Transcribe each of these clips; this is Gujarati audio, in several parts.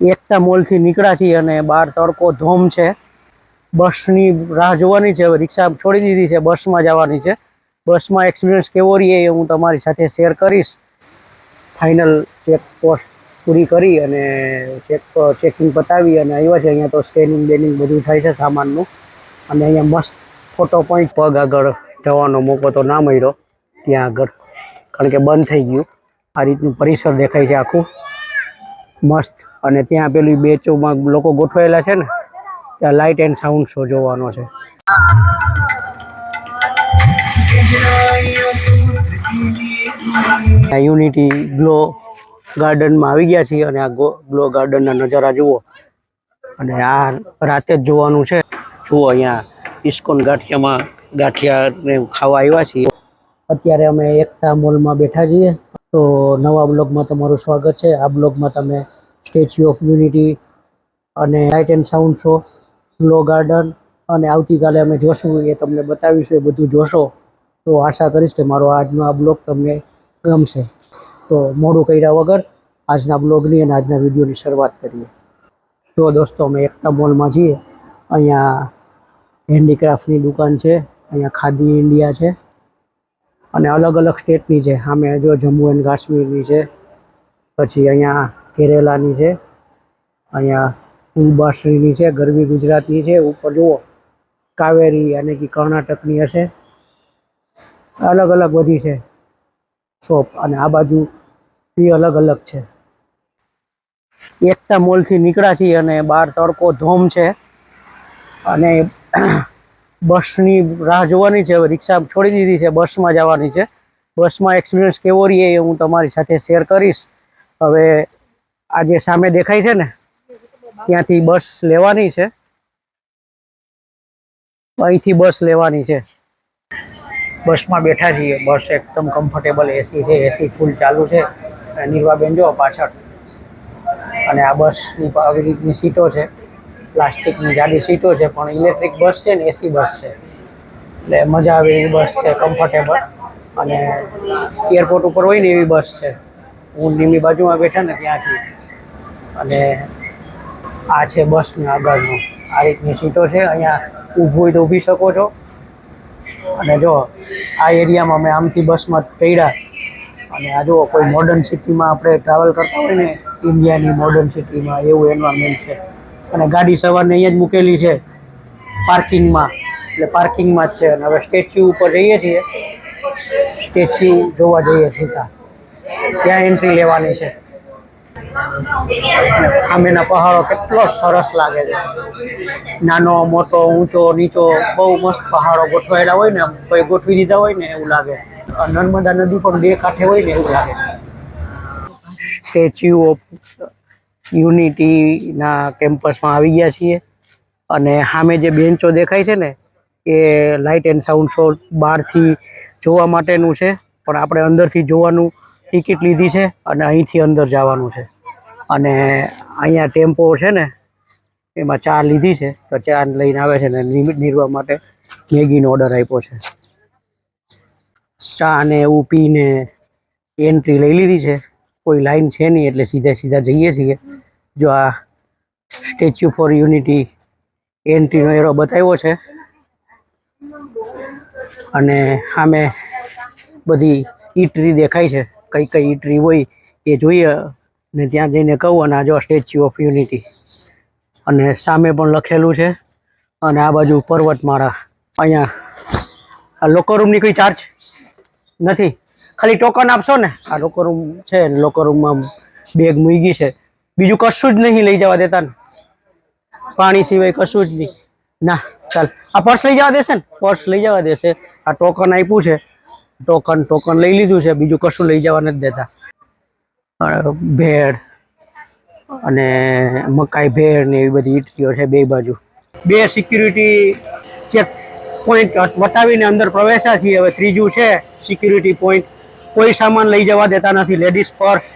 એકતા મોલથી નીકળ્યા છીએ અને બહાર તડકો ધોમ છે. બસની રાહ જોવાની છે. હવે રિક્ષા છોડી દીધી છે. બસમાં જવાની છે. બસમાં એક્સપિરિયન્સ કેવો રહીએ એ હું તમારી સાથે શેર કરીશ. ફાઇનલ ચેક પોસ્ટ પૂરી કરી અને ચેક ચેકિંગ પતાવી અને આવ્યા છે અહીંયા તો સ્કેનિંગ બેનિંગ બધું થાય છે સામાનનું. અને અહીંયા મસ્ત ફોટો પોઈન્ટ પગ આગળ જવાનો મોકો તો ના મળ્યો. ત્યાં આગળ. કારણ કે બંધ થઈ ગયું. આ રીતનું પરિસર દેખાય છે આખું. મસ્ત. અને ત્યાં પેલું બેચોમાં લોકો ગોઠવાયેલા છે ને, ત્યાં લાઇટ એન્ડ સાઉન્ડ શો જોવાનો છે. યુનિટી ગ્લો ગાર્ડનમાં આવી ગયા છીએ અને આ ગ્લો ગાર્ડનના નજારા જુઓ. અને આ રાતે જ જોવાનું છે. જુઓ અહીંયા ઇસ્કોન ગાંઠિયામાં ગાંઠિયાને ખાવા આવ્યા છીએ. અત્યારે અમે એકતા મોલમાં બેઠા છીએ. તો નવા બ્લોગમાં તમારું સ્વાગત છે. આ બ્લોગમાં તમે સ્ટેચ્યુ ઓફ યુનિટી અને light and sound show glow garden અને આવતીકાલે અમે જોશું. એ તમને બતાવીશું એ બધું જોશો. તો આશા કરીશ કે મારો આજનો આ બ્લોગ તમને ગમશે. તો મોડું કર્યા વગર આજના બ્લોગની અને આજના વિડીયોની શરૂઆત કરીએ. તો દોસ્તો, અમે એકતા મોલમાં છીએ. અહીંયા હેન્ડીક્રાફ્ટની દુકાન છે. અહીંયા ખાદી ઇન્ડિયા છે. અને અલગ અલગ સ્ટેટની છે. સામે જો જમ્મુ એન્ડ કાશ્મીરની છે, પછી અહીંયા કેરેલાની છે, અહીંયા ઉબાશ્રીની છે ગરબી ગુજરાતની છે. ઉપર જુઓ, કાવેરી અને કે કર્ણાટકની હશે. અલગ અલગ બધી છે શોપ અને આ બાજુ બી અલગ અલગ છે. એકતા મોલથી નીકળ્યા છીએ અને બહાર તડકો ધોમ છે. અને બસની રાહ જોવાની છે. હવે રિક્ષા છોડી દીધી છે. બસમાં જવાની છે. બસમાં એક્સપિરિયન્સ કેવો રહીએ એ હું તમારી સાથે શેર કરીશ. હવે આ જે સામે દેખાય છે ને, ત્યાંથી બસ લેવાની છે. અહીંથી બસ લેવાની છે. બસમાં બેઠા છીએ. બસ એકદમ કમ્ફર્ટેબલ એસી છે. એસી ફૂલ ચાલુ છે. નિર્વાબેન જો પાછળ. અને આ બસની આવી રીતની સીટો છે. પ્લાસ્ટિકની જાડી સીટો છે, પણ ઇલેક્ટ્રિક બસ છે ને એસી બસ છે. એટલે મજા આવે એવી બસ છે, કમ્ફર્ટેબલ. અને એરપોર્ટ ઉપર હોય ને એવી બસ છે. હું નીમની બાજુમાં બેઠા ને ત્યાંથી. અને આ છે બસની આગળનું. આ રીતની સીટો છે, અહીંયા ઊભું હોય તો ઊભી શકો છો. અને જો, આ એરિયામાં મેં આમથી બસમાં પડ્યા. અને આ જો કોઈ મોડર્ન સિટીમાં આપણે ટ્રાવેલ કરતા હોય ને ઇન્ડિયાની મોડર્ન સિટીમાં એવું એન્વાયરમેન્ટ છે. અને ગાડી સવારને અહીંયા જ મૂકેલી છે પાર્કિંગમાં. એટલે પાર્કિંગમાં જ છે. અને હવે સ્ટેચ્યુ ઉપર જઈએ છીએ. સ્ટેચ્યુ જોવા જઈએ સીતા ત્યાં. એન્ટ્રી લેવાની છે. સામેના પહાડો કેટલો સરસ લાગે છે. નાનો, મોટો, ઊંચો, નીચો, બહુ મસ્ત પહાડો ગોઠવાયેલા હોય ને કોઈ ગોઠવી દીધા હોય ને એવું લાગે. નર્મદા નદી પણ બે કાંઠે હોય ને એવું લાગે. સ્ટેચ્યુ ઓફ યુનિટીના કેમ્પસમાં આવી ગયા છીએ. અને સામે જે બેન્ચો દેખાય છે ને, એ લાઇટ એન્ડ સાઉન્ડ શો બહારથી જોવા માટેનું છે. પણ આપણે અંદરથી જોવાનું ટિકિટ લીધી છે અને અહીંથી અંદર જવાનું છે. અને અહીંયા ટેમ્પો છે ને, એમાં ચા લીધી છે. તો ચા લઈને આવે છે ને નિર્વા માટે મેગીનો ઓર્ડર આપ્યો છે. ચા ને એવું પીને એન્ટ્રી લઈ લીધી છે. કોઈ લાઈન છે નહીં એટલે સીધા સીધા જઈએ છીએ. જો આ સ્ટેચ્યુ ફોર યુનિટી એન્ટ્રીનો એરો બતાવ્યો છે. અને સામે બધી ઈટરી દેખાય છે. કઈ કઈ ઈટરી હોય એ જોઈએ ને ત્યાં જઈને કહું અને આ જો સ્ટેચ્યુ ઓફ યુનિટી. અને સામે પણ લખેલું છે. અને આ બાજુ પર્વતમાળા. અહીંયા આ લોકર રૂમની કોઈ ચાર્જ નથી? ખાલી ટોકન આપશો ને? આ લોકર રૂમ છે લોકર રૂમમાં બેગ મૂકી છે. બીજું કશું જ નહીં લઈ જવા દેતા ને. પાણી સિવાય કશું જ નહીં. ના, ચાલ. આ પર્સ લઈ જવા દેશે ને? પર્સ લઈ જવા દેશે. આ ટોકન આપ્યું છે. ટોકન ટોકન લઈ લીધું છે. બીજું કશું લઈ જવા નથી દેતા. ભેળ અને મકાઈ, ભેળ ને એવી બધી ઈટલીઓ છે બે બાજુ. બે સિક્યુરિટી ચેક પોઈન્ટ વટાવીને અંદર પ્રવેશ્યા છીએ. હવે ત્રીજું છે સિક્યુરિટી પોઈન્ટ કોઈ સામાન લઈ જવા દેતા નથી. લેડીઝ પર્સ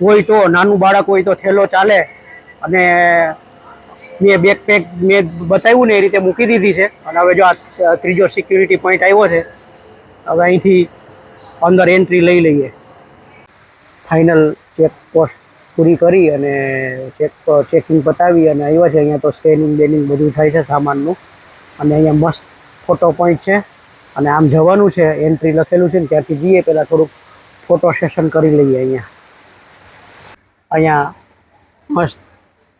હોય તો, નાનું બાળક હોય તો થેલો ચાલે અને મેં બેકપેક મેં બતાવ્યું ને એ રીતે મૂકી દીધી છે. અને હવે જો આ ત્રીજો સિક્યુરિટી પોઈન્ટ આવ્યો છે, હવે અહીંથી અંદર એન્ટ્રી લઈ લઈએ. ફાઇનલ ચેક પોસ્ટ પૂરી કરી અને ચેક ચેકિંગ પતાવી અને આવ્યા છે. અહીંયા તો સ્કેનિંગ બેનિંગ બધું થાય છે સામાનનું. અને અહીંયા મસ્ત ફોટો પોઈન્ટ છે. અને આમ જવાનું છે એન્ટ્રી લખેલું છે ને ત્યાંથી જઈએ, પહેલાં થોડુંક ફોટો સેશન કરી લઈએ અહીંયા. અહીંયા મસ્ત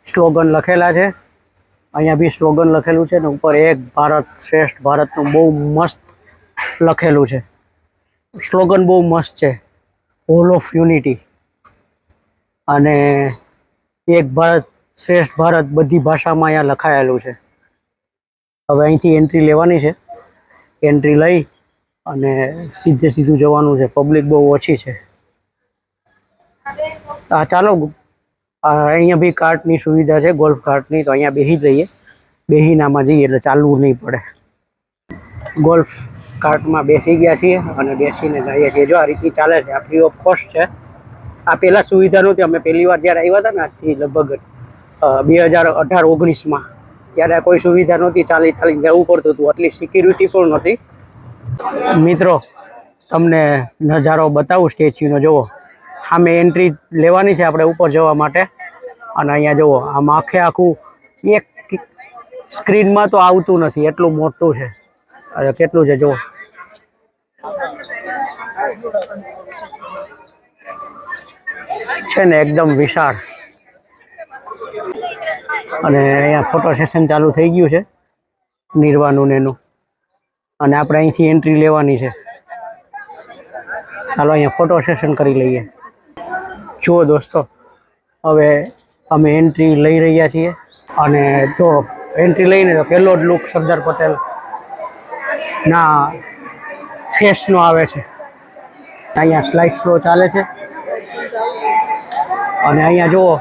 સ્લોગન લખેલા છે. અહીંયા બી સ્લોગન લખેલું છે ને ઉપર એક ભારત શ્રેષ્ઠ ભારતનું બહુ મસ્ત લખેલું છે. સ્લોગન બહુ મસ્ત છે. હોલ ઓફ યુનિટી અને એક ભારત શ્રેષ્ઠ ભારત બધી ભાષામાં અહીંયા લખાયેલું છે. હવે અહીંથી એન્ટ્રી લેવાની છે. એન્ટ્રી લઈ અને સીધે સીધું જવાનું છે. પબ્લિક બહુ ઓછી છે. હા ચાલો અહીંયા બી કાર્ટની સુવિધા છે ગોલ્ફ કાર્ટની તો અહીંયા બેસી જઈએ બેહીનામાં જઈએ એટલે ચાલવું નહીં પડે. ગોલ્ફ કાર્ટમાં બેસી ગયા છીએ અને બેસીને જઈએ છીએ. જો આ રીતની ચાલે છે, આ ફ્રી ઓફ કોસ્ટ છે. આ પહેલાં સુવિધા નહોતી અમે પહેલી વાર જ્યારે આવ્યા હતા ને, આજથી લગભગ બે હજાર અઢાર ઓગણીસમાં ત્યારે કોઈ સુવિધા નહોતી, ચાલી ચાલી જવું પડતું હતું. આટલી સિક્યુરિટી પણ નહોતી. મિત્રો, તમને નજારો બતાવું સ્ટેચ્યુનો. જુઓ, સામે એન્ટ્રી લેવાની છે આપણે ઉપર જવા માટે. અને અહીંયા જુઓ, આમ આખે આખું એક સ્ક્રીનમાં તો આવતું નથી, એટલું મોટું છે. કેટલું છે, જુઓ. છે ને, એકદમ વિશાળ. અને અહીંયા ફોટો સેશન ચાલુ થઈ ગયું છે નિર્વાનું ને એનું. અને આપણે અહીંથી એન્ટ્રી લેવાની છે. ચાલો અહીંયા ફોટો સેશન કરી લઈએ. જુઓ દોસ્તો, હવે અમે એન્ટ્રી લઈ રહ્યા છીએ. અને જો એન્ટ્રી લઈને તો પહેલો જ લુક સરદાર પટેલ ના ફેસનો આવે છે. અહીંયા સ્લાઇડ શો ચાલે છે. અને અહીંયા જુઓ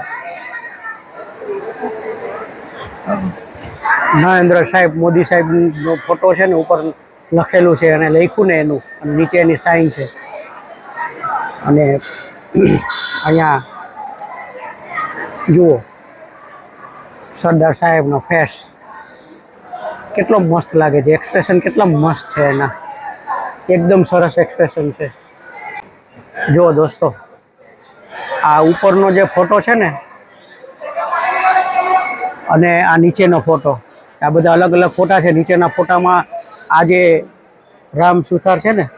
નરેન્દ્ર સાહેબ, મોદી સાહેબનો ફોટો છે ને ઉપર લખેલું છે અને લખ્યું ને એનું. અને નીચે એની સાઇન છે. અને અહીંયા જુઓ, સરદાર સાહેબનો ફેસ કેટલો મસ્ત લાગે છે. એક્સપ્રેશન કેટલા મસ્ત છે એના. એકદમ સરસ એક્સપ્રેશન છે. જુઓ દોસ્તો, આ ઉપરનો જે ફોટો છે ને અને આ નીચેનો ફોટો. આ બધા અલગ અલગ ફોટા છે. નીચેના ફોટામાં આ જે રામ સુથાર છે ને,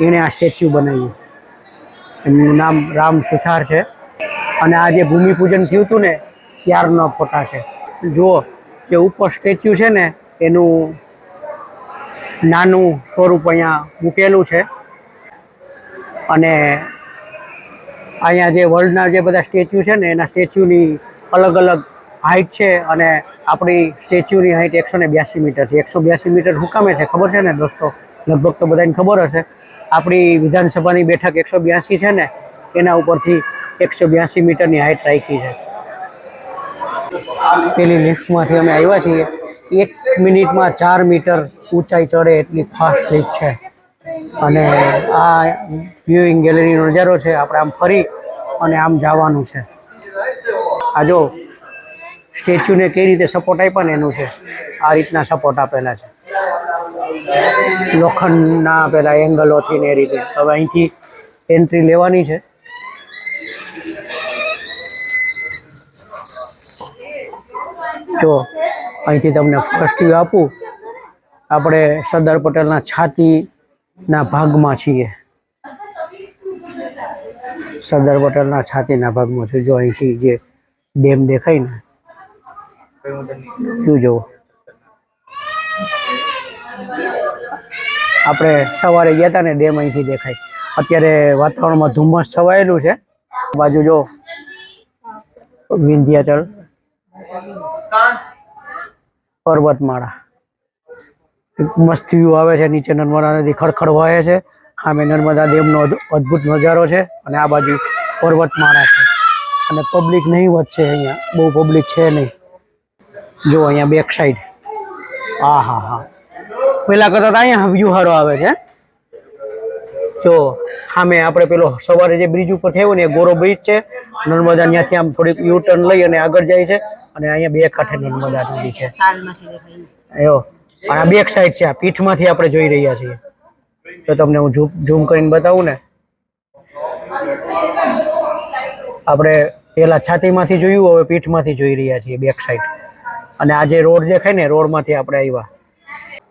એણે આ સ્ટેચ્યુ બનાવ્યું. એમનું નામ રામ સુથાર છે. અને આ જે ભૂમિપૂજન થયું હતું ને, ત્યારનો ફોટા છે. જુઓ કે ઉપર સ્ટેચ્યુ છે ને, એનું નાનું સ્વરૂપ અહીંયા મૂકેલું છે. અને અહીંયા જે વર્લ્ડના જે બધા સ્ટેચ્યુ છે ને, એના સ્ટેચ્યુની અલગ અલગ હાઇટ છે અને આપણી સ્ટેચ્યુની હાઇટ એકસો ને બ્યાસી મીટર છે. એકસો બ્યાસી મીટર હુકામે છે, ખબર છે ને દોસ્તો? લગભગ તો બધાને ખબર હશે. આપણી વિધાનસભાની બેઠક એકસો બ્યાસી છે ને, એના ઉપરથી એકસો બ્યાસી મીટરની હાઇટ રાખી છે. પેલી લિફ્ટમાંથી અમે આવ્યા છીએ. એક મિનિટમાં ચાર મીટર ઊંચાઈ ચડે એટલી ફાસ્ટ લિફ્ટ છે. અને આ વ્યુઇંગ ગેલેરીનો નજારો છે. આપણે આમ ફરી અને આમ જવાનું છે. આ જો સ્ટેચ્યુને કઈ રીતે સપોર્ટ આપ્યા ને એનું છે? આ રીતના સપોર્ટ આપેલા છે. લોખંડના પેલા એંગલોથી ને એ રીતે. હવે અહીંથી એન્ટ્રી લેવાની છે. જો, અહીંથી તમને ફર્સ્ટ વ્યૂ આપું. આપણે સરદાર પટેલના છાતીના ભાગમાં છીએ. સરદાર પટેલના છાતીના ભાગમાં છું. જો અહીંથી જે ડેમ દેખાય ને શું જુઓ આપણે સવારે ગયા હતા ને ડેમ અહીંથી દેખાય. અત્યારે વાતાવરણમાં ધુમ્મસ છવાયેલું છે. બાજુ જો વિંધ્યાચલ પર્વતમાળા. મસ્ત વ્યૂ આવે છે નીચે નર્મદા નદી ખડખડ વહે છે. સામે નર્મદા ડેમનો અદ- અદ્ભુત નજારો છે અને આ બાજુ પર્વતમાળા છે. અને પબ્લિક નહીં વધશે અહીંયા. બહુ પબ્લિક છે નહીં. જો અહીંયા બેક સાઈડ હા હા. હા પેલા કરતા અહીંયા વ્યૂ સારો આવે છે જો સામે આપણે પેલો સવારે જે બ્રિજ ઉપર થયો ને એ ગોરો બ્રિજ છે નર્મદા ત્યાંથી આમ થોડીક યુ ટર્ન લઈ અને આગળ જાય છે અને અહીંયા બે કાંઠે નર્મદા નદી છે. એવો. અને આ બેક સાઈડ છે આ પીઠમાંથી આપણે જોઈ રહ્યા છીએ. તો તમને હું ઝૂમ ઝૂમ કરીને બતાવું ને. આપણે પેલા છાતીમાંથી જોયું હવે પીઠમાંથી જોઈ રહ્યા છીએ બેક સાઈડ અને આ જે રોડ દેખાય ને, રોડમાંથી આપણે આવ્યા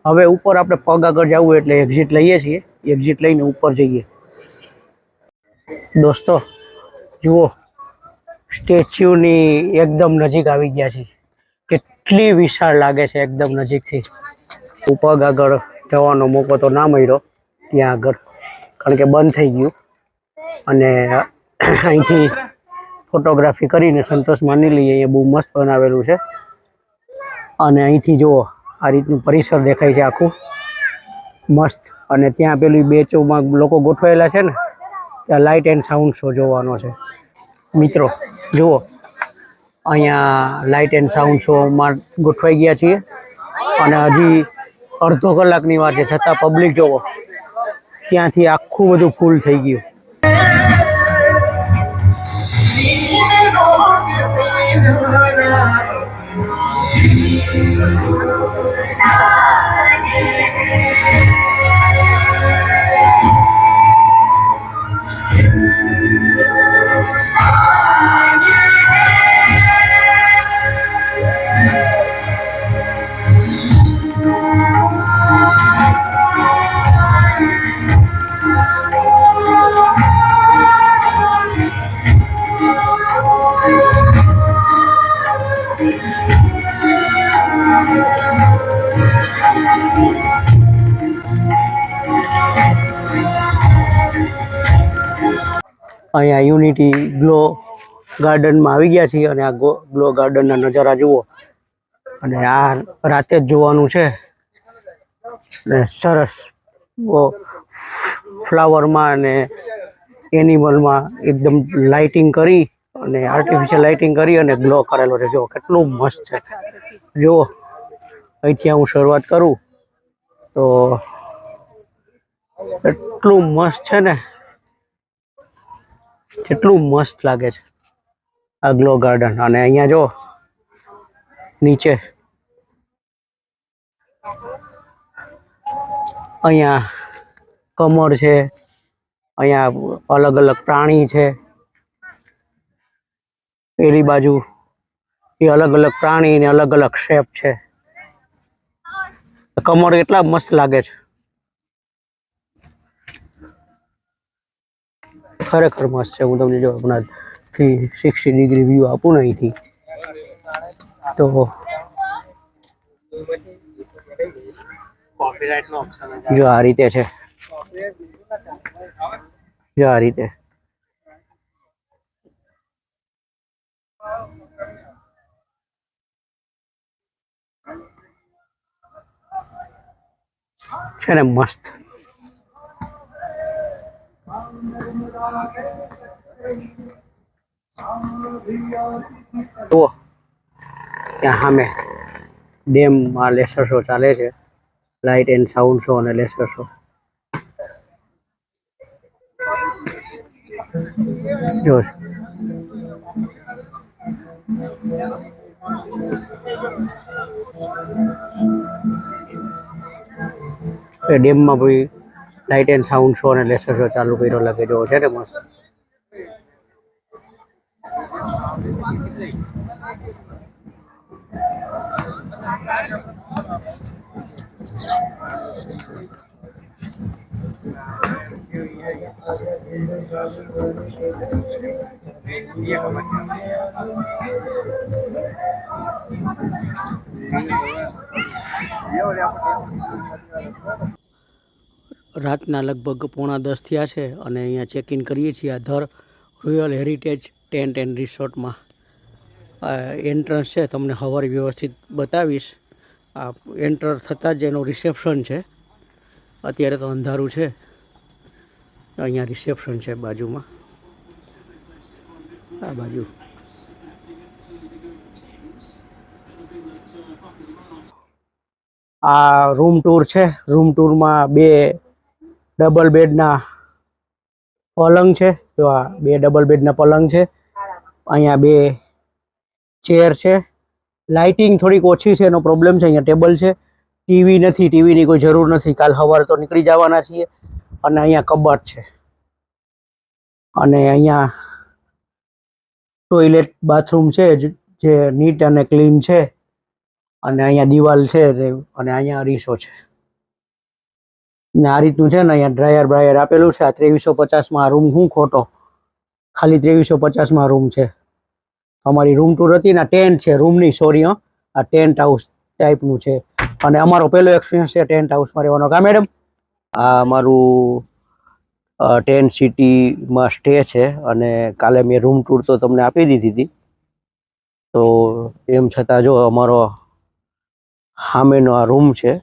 હવે ઉપર આપણે પગ આગળ જવું એટલે એક્ઝિટ લઈએ છીએ. એક્ઝિટ લઈને ઉપર જઈએ. દોસ્તો, જુઓ, સ્ટેચ્યુની એકદમ નજીક આવી ગયા છે કેટલી વિશાળ લાગે છે એકદમ નજીકથી. પગ આગળ જવાનો મોકો તો ના મળ્યો, ત્યાં આગળ. કારણ કે બંધ થઈ ગયું. અને અહીંથી ફોટોગ્રાફી કરીને સંતોષ માની લઈએ એ બહુ મસ્ત બનાવેલું છે. અને અહીંથી જુઓ, આ રીતનું પરિસર દેખાય છે આખું. મસ્ત. અને ત્યાં પેલી બેચોમાં લોકો ગોઠવાયેલા છે ને, ત્યાં લાઇટ એન્ડ સાઉન્ડ શો જોવાનો છે. મિત્રો, જુઓ, અહીંયા લાઇટ એન્ડ સાઉન્ડ શોમાં ગોઠવાઈ ગયા છીએ. અને હજી અડધો કલાકની વાર છે, છતાં પબ્લિક જુઓ, ત્યાંથી આખું બધું ફૂલ થઈ ગયું. અહીંયા યુનિટી ગ્લો ગાર્ડનમાં આવી ગયા છીએ અને આ ગ્લો ગાર્ડનના નજારા જુઓ. અને આ રાતે જ જોવાનું છે. ને સરસ ફ્લાવરમાં અને એનિમલમાં એકદમ લાઇટિંગ કરી અને આર્ટિફિશિયલ લાઇટિંગ કરી અને ગ્લો કરેલો છે. જો કેટલું મસ્ત છે. જુઓ, અહીંથી હું શરૂઆત કરું. તો, એટલું મસ્ત છે ને. કેટલું મસ્ત લાગે છે. આ ગ્લો ગાર્ડન અને અહીંયા જો નીચે અહીંયા કમળ છે, અહીંયા અલગ અલગ પ્રાણી છે. પેલી બાજુ એ અલગ અલગ પ્રાણી અલગ અલગ શેપ છે. કમર એટલા મસ્ત લાગે છે. ખરેખર મસ્ત છે. હું તમને જો હમણાં થ્રી સિક્સટી ડિગ્રી વ્યૂ આપું ને અહીંથી, તો જો આ રીતે છે. જો આ રીતે. છે ને, મસ્ત. જુઓ, ત્યાં સામે ડેમમાં લેસર શો ચાલે છે. લાઇટ એન્ડ સાઉન્ડ શો અને લેસર શો જો ડેમમાં ભાઈ લાઇટ એન્ડ સાઉન્ડ શો અને લેસર શો ચાલુ કર્યો લાગે જો છે ને મસ્ત રાતના લગભગ પોણા દસ થયા છે અને અહીંયા ચેક ઇન કરીએ છીએ આ ધર રોયલ હેરિટેજ ટેન્ટ એન્ડ રિસોર્ટમાં એન્ટ્રન્સ છે, તમને સવારે વ્યવસ્થિત બતાવીશ. આ એન્ટર થતાં જ એનું રિસેપ્શન છે. અત્યારે તો અંધારું છે. અહીંયા રિસેપ્શન છે બાજુમાં. આ બાજુ. આ રૂમ ટૂર છે. રૂમ ટૂરમાં બે ડબલ બેડના પલંગ છે. જો આ બે ડબલ બેડના પલંગ છે. અહીંયા બે ચેર છે. લાઇટિંગ થોડીક ઓછી છે, એનો પ્રોબ્લેમ છે. અહીંયા ટેબલ છે. ટીવી નથી, ટીવીની કોઈ જરૂર નથી. કાલ સવારે તો નીકળી જવાના છીએ. અને અહીંયા કબાટ છે. અને અહીંયા ટોયલેટ બાથરૂમ છે, જે નીટ અને ક્લીન છે. અને અહીંયા દિવાલ છે, અને અહીંયા અરીસો છે. ને આ રીતનું છે ને અહીંયા ડ્રાયર બ્રાયર આપેલું છે. આ ત્રેવીસો પચાસમાં રૂમ હું ખોટો? ખાલી ત્રેવીસો પચાસમાં રૂમ છે. અમારી રૂમ ટૂર હતી ને ટેન્ટ છે રૂમની સોરી આ ટેન્ટ હાઉસ ટાઈપનું છે. અને અમારો પહેલો એક્સપિરિયન્સ છે ટેન્ટ હાઉસમાં રહેવાનો. કા મેડમ આ અમારું ટેન્ટ સિટીમાં સ્ટે છે અને કાલે મેં રૂમ ટૂર તો તમને આપી દીધી હતી. તો એમ છતાં જો અમારો સામેનો આ રૂમ છે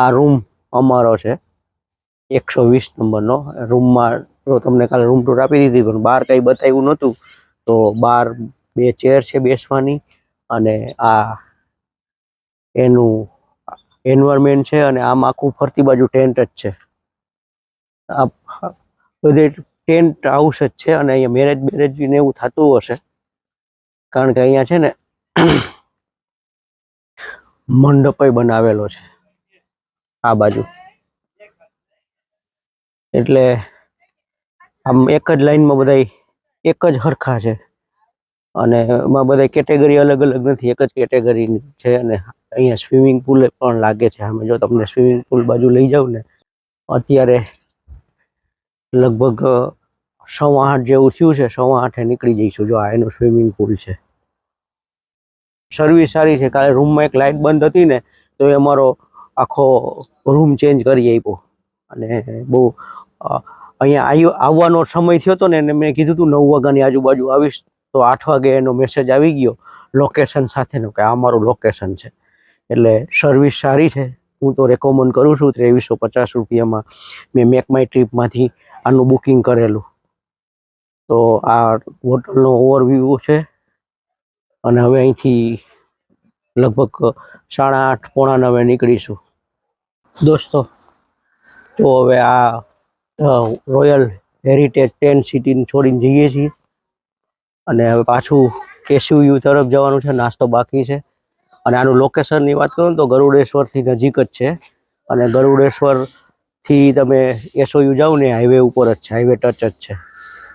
આ રૂમ અમારો છે. એકસો વીસ નંબરનો. રૂમમાં તો તમને કાલે રૂમ ટૂર આપી દીધી, પણ બહાર કંઈ બતાવ્યું નહોતું, તો બહાર બે ચેર છે બેસવાની અને આ એનું એન્વાયરમેન્ટ છે અને આમ આખું ફરતી બાજુ ટેન્ટ જ છે. આ બધે ટેન્ટ હાઉસ જ છે અને અહીંયા મેરેજ બેરેજ ને એવું થતું હશે. કારણ કે અહીંયા છે ને મંડપય બનાવેલો છે. આ બાજુ. એટલે આમ એક જ લાઈનમાં બધા એક જ હરખા છે. અને એમાં બધા કેટેગરી અલગ અલગ નથી, એક જ કેટેગરી છે અને અહીંયા સ્વિમિંગ પુલ પણ લાગે છે. અમે જો તમને સ્વિમિંગ પુલ બાજુ લઈ જાઉં ને, અત્યારે લગભગ સવા આઠ જેવું થયું છે. સવા આઠે નીકળી જઈશું. જો આ એનું સ્વિમિંગ પુલ છે. સર્વિસ સારી છે. કાલે રૂમમાં એક લાઇટ બંધ હતી ને, તો એ અમારો આખો રૂમ ચેન્જ કરી આપ્યો. અને બહુ અહીંયા આવ્યો આવવાનો સમય થયો હતો ને એને મેં કીધું હતું નવ વાગ્યાની આજુબાજુ આવીશ તો આઠ વાગે એનો મેસેજ આવી ગયો લોકેશન સાથેનો, કે આ મારું લોકેશન છે. એટલે સર્વિસ સારી છે. હું તો રેકોમેન્ડ કરું છું ત્રેવીસો પચાસ રૂપિયામાં મેં મેક માય ટ્રીપમાંથી આનું બુકિંગ કરેલું. તો આ હોટલનો ઓવરવ્યૂ છે. અને હવે અહીંથી લગભગ સાડા આઠ, પોણા નવે નીકળીશું. દોસ્તો, તો હવે આ રોયલ હેરિટેજ ટેન સિટીને છોડીને જઈએ છીએ. અને હવે પાછું એસયુયુ તરફ જવાનું છે, નાસ્તો બાકી છે. અને આનું લોકેશનની વાત કરું તો ગરુડેશ્વરથી નજીક જ છે. અને ગરુડેશ્વરથી તમે એસઓયુ જાઓ ને હાઈવે ઉપર જ છે હાઈવે ટચ જ છે.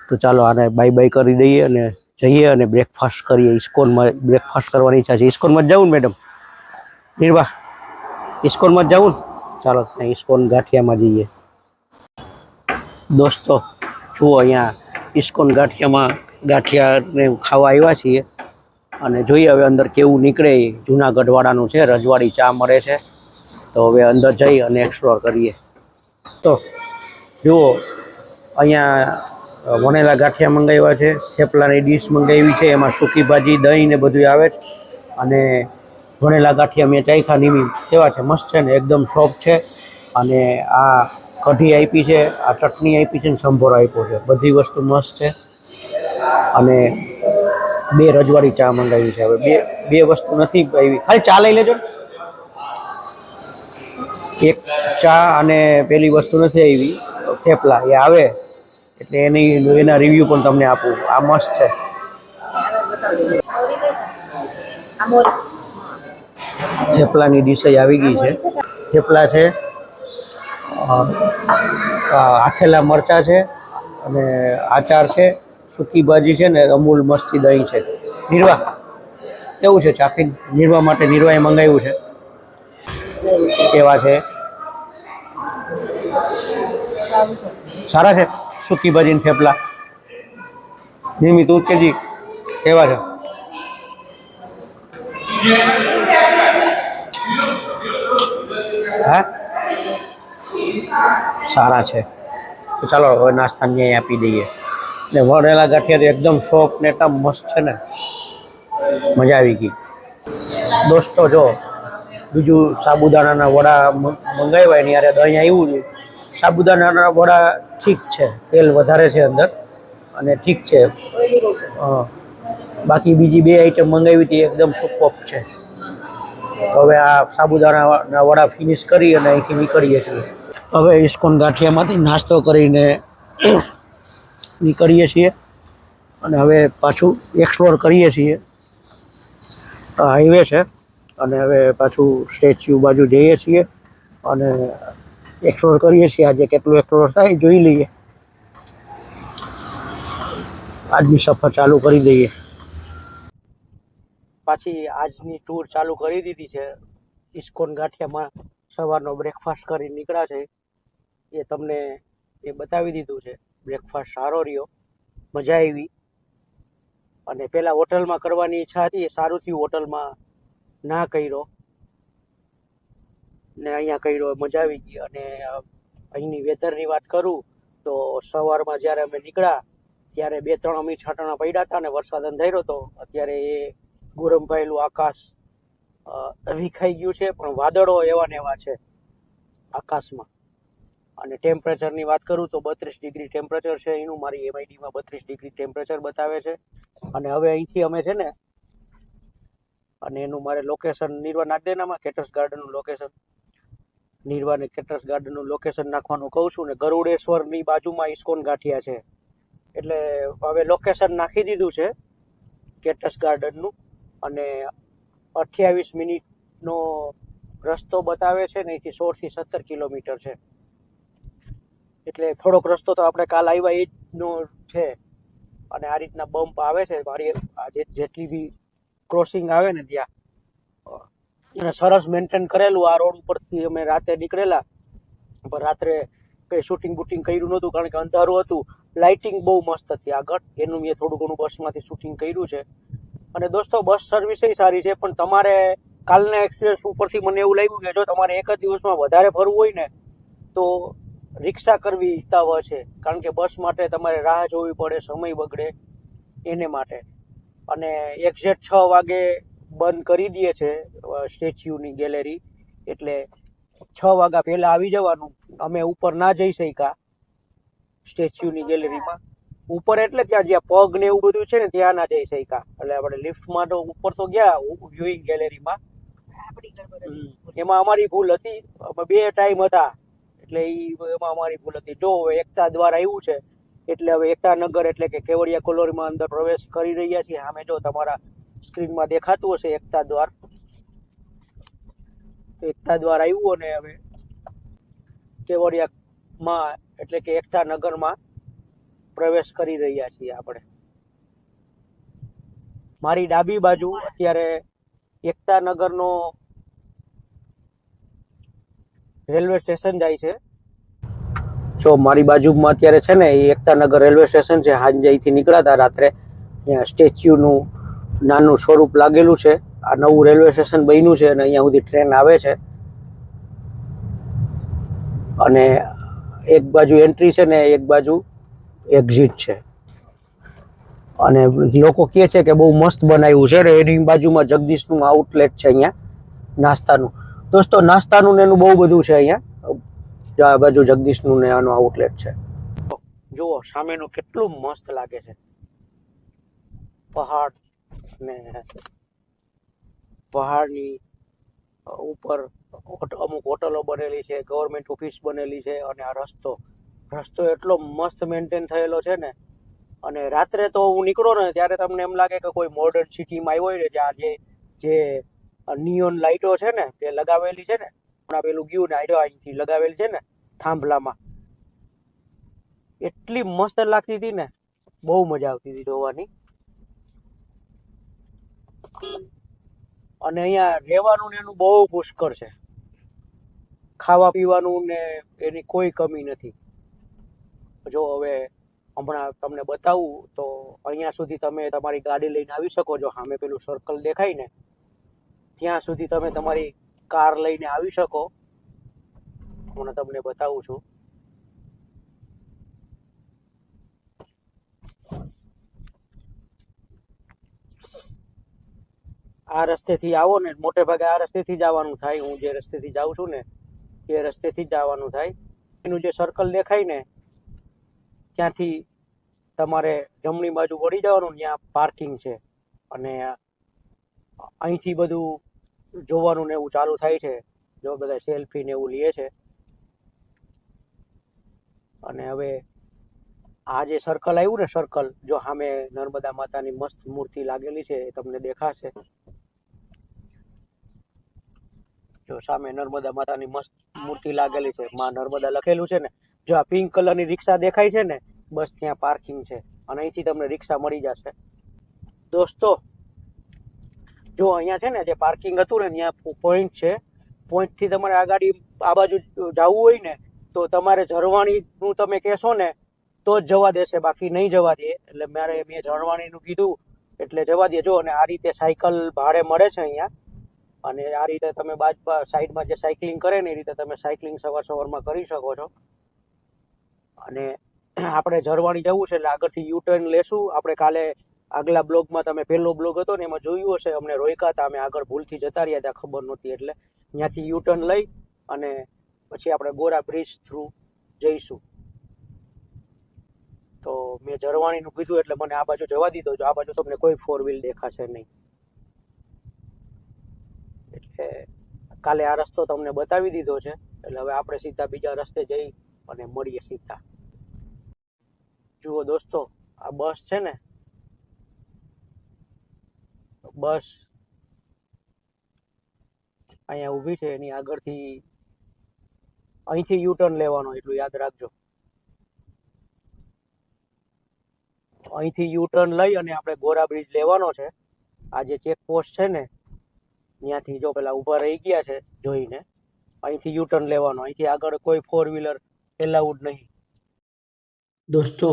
તો ચાલો આને બાય બાય કરી દઈએ અને જઈએ અને બ્રેકફાસ્ટ કરીએ. ઇસ્કોનમાં બ્રેકફાસ્ટ કરવાની ઈચ્છા છે. ઇસ્કોનમાં જવું મેડમ? નિર્વા ઇસ્કોનમાં જવું ચાલો, ત્યાં ઇસ્કોન ગાંઠિયામાં જઈએ. દોસ્તો, જુઓ અહીંયા ઇસ્કોન ગાંઠિયામાં ગાંઠિયાને ખાવા આવ્યા છીએ. અને જોઈએ હવે અંદર કેવું નીકળે. એ જુનાગઢ છે, રજવાડી ચા મળે છે. તો હવે અંદર જઈ અને એક્સપ્લોર કરીએ. તો જુઓ, અહીંયા વણેલા ગાંઠિયા મંગાવ્યા છે, થેપલાની ડીશ મંગાવી છે, એમાં સૂકી ભાજી, દહીં ને બધું આવે છે. અને વણેલા ગાંઠિયા મેં ચાખ્યા નીવી કેવા છે, મસ્ત છે ને, એકદમ સોફ્ટ છે. અને આ કઢી આપી છે, આ ચટણી આપી છે ને, સંભોરો આપ્યો છે. બધી વસ્તુ મસ્ત છે. અને બે રજવાડી ચા મંગાવી છે હવે. બે બે વસ્તુ નથી આવી. ખાલી ચા લઈ લેજો એક ચા અને પેલી વસ્તુ નથી આવી. થેપલા, એ આવે. એટલે એની, એના રિવ્યૂ પણ તમને આપું. આ મસ્ત છે. થેપલાની ડીશ આવી ગઈ છે. થેપલા છે આથેલા મરચા છે અને આચાર છે, સૂકી ભાજી છે ને અમૂલ મસ્તી દહીં છે. નિર્વા, કેવું છે ચાખી નિર્વા માટે નિર્વાએ મંગાવ્યું છે. કેવા છે? સારા છે? સૂકી ભાજીને થેપલા. નિયમિત તું કેજી કેવા છે. હા? સારા છે. તો ચાલો, હવે નાસ્તા ન્યાય આપી દઈએ. ને વણેલા ગાંઠિયા એકદમ સોફ્ટ ને એકદમ મસ્ત છે ને. મજા આવી ગઈ. દોસ્તો, જો, બીજું સાબુદાણાના વડા મંગાવ્યા એની યારે દહીં આવ્યું છે. સાબુદાણાના વડા ઠીક છે, તેલ વધારે છે અંદર, અને ઠીક છે. બાકી બીજી બે આઈટમ મંગાવી હતી, એકદમ સુપોપ છે. હવે આ સાબુદાણાના વડા ફિનિશ કરી અને અહીંથી નીકળીએ છીએ. હવે ઇસ્કોન ગાંઠિયામાંથી નાસ્તો કરીને નીકળીએ છીએ. અને હવે પાછું એક્સપ્લોર કરીએ છીએ. હાઈવે છે. અને હવે પાછું સ્ટેચ્યુ બાજુ જઈએ છીએ. અને એક્સપ્લોર કરીએ છીએ. આજે કેટલું એક્સપ્લોર થાય જોઈ લઈએ. આજની સફર ચાલુ કરી દઈએ. પાછી આજની ટૂર ચાલુ કરી દીધી છે. ઇસ્કોન ગાંઠિયામાં સવારનો બ્રેકફાસ્ટ કરી નીકળ્યા છે. એ તમને એ બતાવી દીધું છે. બ્રેકફાસ્ટ સારો રહ્યો. મજા આવી. અને પહેલાં હોટલમાં કરવાની ઈચ્છા હતી, એ સારું થયું. હોટલમાં ના કર્યો. ને અહીંયા કર્યો, મજા આવી ગઈ. અને અહીંની વેધરની વાત કરું, તો સવારમાં જ્યારે અમે નીકળ્યા, ત્યારે બે ત્રણ અમી છાંટણા પડ્યા હતા અને વરસાદ અંધાર્યો હતો. અત્યારે એ ગોરંભાયેલું આકાશ વિખાઈ ગયું છે, પણ વાદળો એવા ને એવા છે આકાશમાં. અને ટેમ્પરેચરની વાત કરું તો બત્રીસ ડિગ્રી ટેમ્પરેચર છે એનું, મારી એમઆઈડીમાં બત્રીસ ડિગ્રી ટેમ્પરેચર બતાવે છે. અને હવે અહીંથી અમે છે ને, અને એનું મારે લોકેશન નિર્વા નાગદેનામાં કેટર્સ ગાર્ડનનું લોકેશન નિર્વા ને કેટર્સ ગાર્ડનનું લોકેશન નાખવાનું કહું છું ને ગરુડેશ્વરની બાજુમાં ઇસ્કોન ગાંઠિયા છે. એટલે હવે લોકેશન નાખી દીધું છે કેટસ ગાર્ડનનું અને અઠ્યાવીસ મિનિટનો રસ્તો બતાવે છે ને અહીંથી સોળથી સત્તર કિલોમીટર છે. એટલે થોડોક રસ્તો તો આપણે કાલ આવ્યા એ જનો છે અને આ રીતના બમ્પ આવે છે. મારી જેટલી બી ક્રોસિંગ આવે ને ત્યાં એને સરસ મેન્ટેન કરેલું. આ રોડ ઉપરથી અમે રાતે નીકળેલા. પણ રાત્રે કંઈ શૂટિંગ બુટિંગ કર્યું નહોતું, કારણ કે અંધારું હતું. લાઇટિંગ બહુ મસ્ત હતી. આગળ એનું મેં થોડું ઘણું બસમાંથી શૂટિંગ કર્યું છે. અને દોસ્તો, બસ સર્વિસ સારી છે, પણ તમારે કાલના એક્સપિરિયન્સ ઉપરથી મને એવું લાગ્યું કે જો તમારે એક જ દિવસમાં વધારે ફરવું હોય ને, તો રિક્ષા કરવી હિતાવહ છે. કારણ કે બસ માટે તમારે રાહ જોવી પડે, સમય બગડે એને માટે. અને એક્ઝેક્ટ છ વાગે બંધ કરી દે છે સ્ટેચ્યુની ગેલેરી. એટલે છ વાગ્યા પહેલાં આવી જવાનું. અમે ઉપર ના જઈ શક્યા સ્ટેચ્યુની ગેલેરીમાં. ઉપર એટલે ત્યાં જ્યાં પગ ને એવું બધું છે ને, ત્યાં ના જઈ શક્યા. એટલે આપણે લિફ્ટમાં તો ઉપર તો ગયા વ્યુઇંગ ગેલેરીમાં. એમાં અમારી ભૂલ હતી. બે ટાઈમ હતા. એટલે એ એમાં અમારી ભૂલ હતી. જો એકતા દ્વારા આવ્યું છે, એટલે હવે એકતા નગર એટલે કે કેવડિયા કોલોરીમાં અંદર પ્રવેશ કરી રહ્યા છીએ. સામે જો તમારા સ્ક્રીનમાં દેખાતું હશે એકતા દ્વાર. તો એકતા દ્વાર આવ્યું અને હવે કેવડિયામાં, એટલે કે એકતા નગરમાં પ્રવેશ કરી રહ્યા છીએ આપણે. મારી ડાબી બાજુ અત્યારે એકતા નગરનો રેલવે સ્ટેશન જાય છે. જો મારી બાજુમાં અત્યારે છે ને એ એકતા નગર રેલવે સ્ટેશન છે અહીંથી નીકળ્યા હતા રાત્રે સ્ટેચ્યુનું નાનું સ્વરૂપ લાગેલું છે. આ નવું રેલવે સ્ટેશન બન્યું છે અને અહીંયા સુધી ટ્રેન આવે છે. અને એક બાજુ એન્ટ્રી છે ને એક બાજુ એક્ઝિટ છે. અને લોકો કહે છે કે બહુ મસ્ત બનાવ્યું છે એની બાજુમાં જગદીશનું આઉટલેટ છે અહીંયા, નાસ્તાનું. દોસ્તો, નાસ્તાનું ને એનું બહુ બધું છે અહીંયા. આ બાજુ જગદીશનું ને આનું આઉટલેટ છે. જુઓ, સામેનું કેટલું મસ્ત લાગે છે. પહાડ ને પહાડની ઉપર અમુક હોટલો બનેલી છે ગવર્મેન્ટ ઓફિસ બનેલી છે અને આ રસ્તો. રસ્તો એટલો મસ્ત મેન્ટેન થયેલો છે ને. અને રાત્રે તો હું નીકળો ને ત્યારે તમને એમ લાગે કે કોઈ મોડર્ન સિટીમાં આવ્યો હોય ને, જ્યાં જે જે નિયોન લાઇટો છે ને, તે લગાવેલી છે ને. હમણાં પેલું ગયું ને આડ્યો અહીંથી લગાવેલી છે ને, થાંભલામાં. એટલી મસ્ત લાગતી હતી ને. બહુ મજા આવતી હતી જોવાની. અને અહીંયા રહેવાનું ને એનું બહુ પુષ્કળ છે. ખાવા પીવાનું ને એની કોઈ કમી નથી. જો હવે હમણાં તમને બતાવું તો અહીંયા સુધી તમે તમારી ગાડી લઈને આવી શકો છો. સામે પેલું સર્કલ દેખાય ને, ત્યાં સુધી તમે તમારી કાર લઈને આવી શકો. હમણાં તમને બતાવું છું. આ રસ્તેથી આવો ને, મોટે ભાગે આ રસ્તેથી જ આવવાનું થાય. હું જે રસ્તેથી જાઉં છું ને, એ રસ્તેથી જ આવવાનું થાય. એનું જે સર્કલ દેખાય ને, ત્યાંથી તમારે જમણી બાજુ વળી જવાનું, ત્યાં પાર્કિંગ છે. અને અહીંથી બધું જોવાનું ને એવું ચાલુ થાય છે. જો બધા સેલ્ફી ને એવું લે છે. અને હવે આ જે સર્કલ આવ્યું ને સર્કલ જો સામે નર્મદા માતાની મસ્ત મૂર્તિ લાગેલી છે, એ તમને દેખાશે. જો સામે નર્મદા માતાની મસ્ત મૂર્તિ લાગેલી છે, માં નર્મદા લખેલું છે ને, જો આ પિંક કલરની રિક્ષા દેખાય છે ને, બસ ત્યાં પાર્કિંગ છે. અને અહીંથી તમને રિક્ષા મળી જશે. દોસ્તો, જો અહીંયા છે ને, જે પાર્કિંગ હતું ને, ત્યાં પોઈન્ટ છે. પોઈન્ટથી તમારે આ ગાડી, આ બાજુ જવું હોય ને, તો તમારે ઝરવાણીનું તમે કહેશો ને તો જ જવા દેશે બાકી નહીં જવા દે. એટલે મારે મેં ઝરવાણીનું કીધું, એટલે જવા દેજો. અને આ રીતે સાયકલ ભાડે મળે છે અહીંયા. અને આ રીતે તમે બાજ સાઈડમાં જે સાયકલિંગ કરે ને એ રીતે તમે સાયકલિંગ સવાર સવારમાં કરી શકો છો. અને આપણે ઝરવાણી જવું છે એટલે આગળથી યુ ટર્ન લેશું. આપણે કાલે આગલા બ્લોગમાં તમે પહેલો બ્લોગ હતો ને એમાં જોયું હશે, અમને રોક્યા હતા, અમે આગળ ભૂલથી જતા રહ્યા હતા, ખબર નહોતી. એટલે ત્યાંથી યુ ટર્ન લઈ અને પછી આપણે ગોરા બ્રિજ થ્રુ જઈશું. તો મેં ઝરવાણીનું કીધું એટલે મને આ બાજુ જવા દીધો. આ બાજુ તમને કોઈ ફોર વ્હીલ દેખાશે નહીં. એટલે કાલે આ રસ્તો તમને બતાવી દીધો છે. એટલે હવે આપણે સીધા બીજા રસ્તે જઈ અને મળીએ સીધા. જુઓ દોસ્તો, આ બસ છે ને? બસ અહીંયા ઊભી છે. એની આગળથી અહીંથી યુ ટર્ન લેવાનો, એટલું યાદ રાખજો. અહીંથી યુ ટર્ન લઈ અને આપણે ગોરા બ્રિજ લેવાનો છે. આ જે ચેકપોસ્ટ છે ને, ત્યાંથી જો પેલા ઊભા રહી ગયા છે જોઈને, અહીંથી યુ ટર્ન લેવાનો. અહીંથી આગળ કોઈ ફોર વ્હીલર એલાઉડ નહીં. દોસ્તો,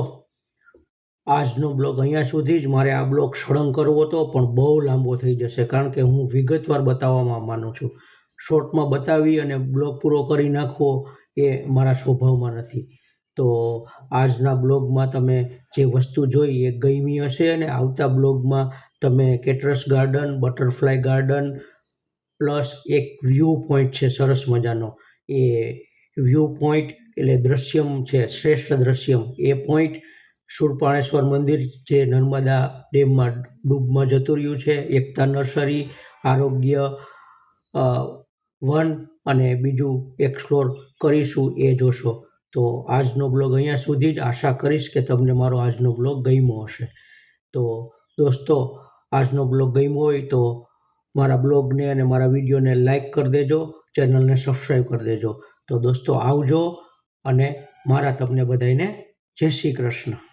આજનો બ્લોગ અહીંયા સુધી જ. મારે આ બ્લોગ સળંગ કરવો હતો પણ બહુ લાંબો થઈ જશે, કારણ કે હું વિગતવાર બતાવવામાં માનું છું. શોર્ટમાં બતાવી અને બ્લોગ પૂરો કરી નાખવો એ મારા સ્વભાવમાં નથી. તો આજના બ્લોગમાં તમે જે વસ્તુ જોઈ એ ગમી હશે અને આવતા બ્લોગમાં તમે cactus garden, butterfly garden plus એક વ્યૂ પોઈન્ટ છે સરસ મજાનો. એ વ્યૂ પોઈન્ટ એટલે દ્રશ્યમ છે, શ્રેષ્ઠ દ્રશ્યમ. એ પોઈન્ટ સુરપાણેશ્વર મંદિર જે નર્મદા ડેમમાં ડૂબમાં જતું રહ્યું છે, એકતા નર્સરી, આરોગ્ય વન અને બીજું એક્સપ્લોર કરીશું એ જોશો. તો આજનો બ્લોગ અહીંયા સુધી જ આશા કરીશ કે તમને મારો આજનો બ્લોગ ગમ્યો હશે. તો દોસ્તો, આજનો બ્લોગ ગમ્યો હોય તો મારા બ્લોગને અને મારા વિડીયોને લાઈક કરી દેજો, ચેનલને સબસ્ક્રાઈબ કરી દેજો. તો દોસ્તો, આવજો અને મારા તમને બધાને જય શ્રી કૃષ્ણ.